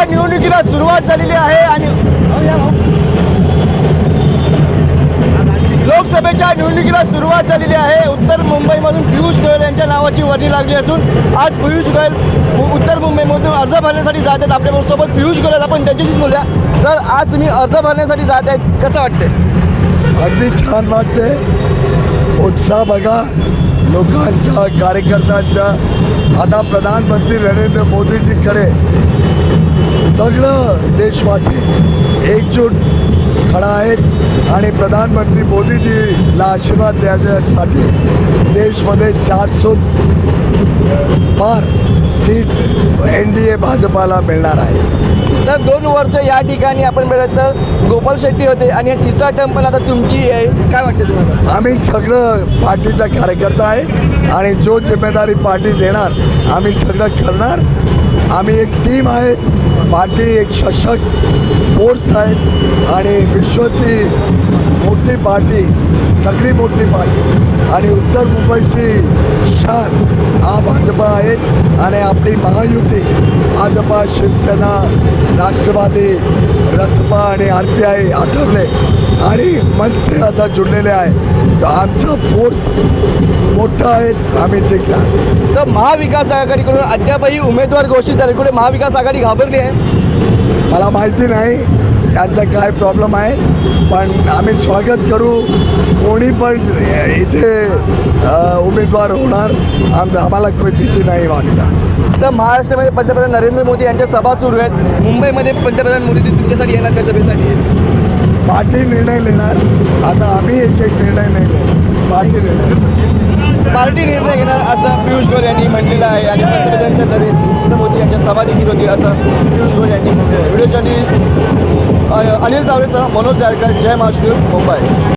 या निवडणुकीला सुरुवात झालेली आहे आणि लोकसभेच्या निवडणुकीला सुरुवात झालेली आहे. उत्तर मुंबईमधून पियुष गोयल यांच्या नावाची वर्णी लागली असून आज पियुष गोयल उत्तर मुंबईमधून अर्ज भरण्यासाठी जात आहेत आपल्यासोबत पियुष गोयल आहेत. आपण त्याच्याशीच बोलूया. सर आज तुम्ही अर्ज भरण्यासाठी जात आहेत. कसं वाटते अगदी छान वाटते उत्साह बघा. लोकांचा कार्यकर्त्यांचा आता प्रधानमंत्री नरेंद्र मोदीजीकडे सगळं देशवासी एकजूट खडा आहेत आणि प्रधानमंत्री मोदीजीला आशीर्वाद द्यायच्यासाठी देशमध्ये चारशे पार सीट एन डी ए भाजपाला मिळणार आहे. सलग दोन वर्ष या ठिकाणी आपण मिळत तर गोपाल शेट्टी होते आणि तिसरा टर्म पण आता तुमची आहे. काय वाटतं तुम्हाला? आम्ही सगळं पार्टीचा कार्यकर्ता आहे आणि जो जिम्मेदारी पार्टी देणार आम्ही सगळं करणार. आम्ही एक टीम आहे पार्टी एक सशक्त फोर्स आहे आणि विश्वातली मोठी पार्टी सगळी मोठी पार्टी. आणि उत्तर मुंबईची शान भाजपा आहेत आणि आपली महायुती भाजपा शिवसेना राष्ट्रवादी रसपा आणि आर पी आय आठवले. आणि मनसे आता जुळलेले आहे आमचा फोर्स मोठा आहे आम्ही जिंकणार. सर महाविकास आघाडीकडून अद्यापही उमेदवार घोषित झाले. कुठे महाविकास आघाडी घाबरली आहे? मला माहिती नाही. त्यांचा काय प्रॉब्लेम आहे? पण आम्ही स्वागत करू. कोणी पण इथे उमेदवार होणार आम आम्हाला काही भीती नाही वाटतं. सर महाराष्ट्रामध्ये पंतप्रधान नरेंद्र मोदी यांच्या सभा सुरू आहेत. मुंबईमध्ये पंतप्रधान मोदी तुमच्यासाठी येणार त्या सभेसाठी? पार्टी निर्णय घेणार आता आम्ही एक एक निर्णय नाही घेणार पार्टी निर्णय पार्टी निर्णय घेणार असं पियुष गोयल यांनी म्हटलेलं आहे आणि पंतप्रधान नरेंद्र मोदी यांच्या सभा देखील होती असं पियुष गोयल यांनी म्हटलेलं आहे. व्हिडिओ जर्नलिस्ट अनिल जावळेचा मनोज जायकर जय महाराष्ट्र मुंबई.